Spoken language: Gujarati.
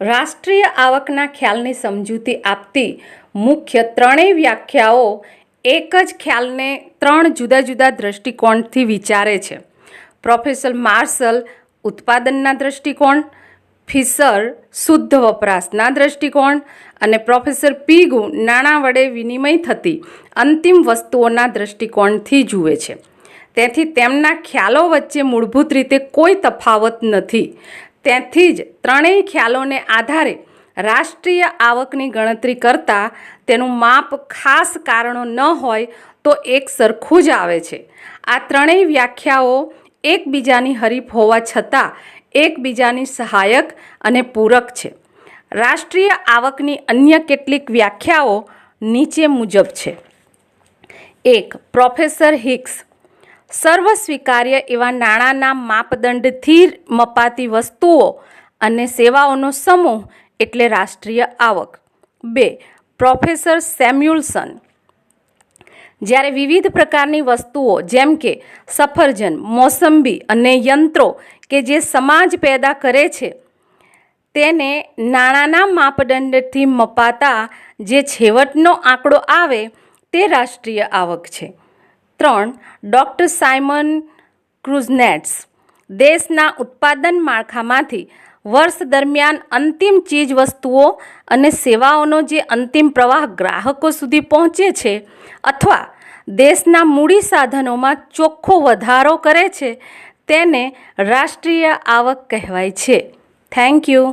રાષ્ટ્રીય આવકના ખ્યાલની સમજૂતી આપતી મુખ્ય ત્રણેય વ્યાખ્યાઓ એક જ ખ્યાલને ત્રણ જુદા જુદા દ્રષ્ટિકોણથી વિચારે છે. પ્રોફેસર માર્શલ ઉત્પાદનના દ્રષ્ટિકોણ, ફિશર શુદ્ધ વપરાશના દૃષ્ટિકોણ અને પ્રોફેસર પીગુ નાણાં વડે વિનિમય થતી અંતિમ વસ્તુઓના દૃષ્ટિકોણથી જુએ છે. તેથી તેમના ખ્યાલો વચ્ચે મૂળભૂત રીતે કોઈ તફાવત નથી. તેથી જ ત્રણેય ખ્યાલોને આધારે રાષ્ટ્રીય આવકની ગણતરી કરતાં તેનું માપ ખાસ કારણો ન હોય તો એક સરખું જ આવે છે. આ ત્રણેય વ્યાખ્યાઓ એકબીજાની હરીફ હોવા છતાં એકબીજાની સહાયક અને પૂરક છે. રાષ્ટ્રીય આવકની અન્ય કેટલીક વ્યાખ્યાઓ નીચે મુજબ છે. એક, પ્રોફેસર હિક્સ સર્વ સ્વીકાર્ય એવા નાણાંના માપદંડથી મપાતી વસ્તુઓ અને સેવાઓનો સમૂહ એટલે રાષ્ટ્રીય આવક. બે, પ્રોફેસર સેમ્યુલસન. જ્યારે વિવિધ પ્રકારની વસ્તુઓ, જેમ કે સફરજન, મોસંબી અને યંત્રો કે જે સમાજ પેદા કરે છે, તેને નાણાંના માપદંડથી મપાતા જે છેવટનો આંકડો આવે તે રાષ્ટ્રીય આવક છે. ત્રણ ડૉક્ટર સાયમન ક્રુઝનેટ્સ. દેશના ઉત્પાદન માળખામાંથી વર્ષ દરમિયાન અંતિમ ચીજ વસ્તુઓ અને સેવાઓનો જે અંતિમ પ્રવાહ ગ્રાહકો સુધી પહોંચે છે અથવા દેશના મૂડી સાધનોમાં ચોખ્ખો વધારો કરે છે, તેને રાષ્ટ્રીય આવક કહેવાય છે. Thank you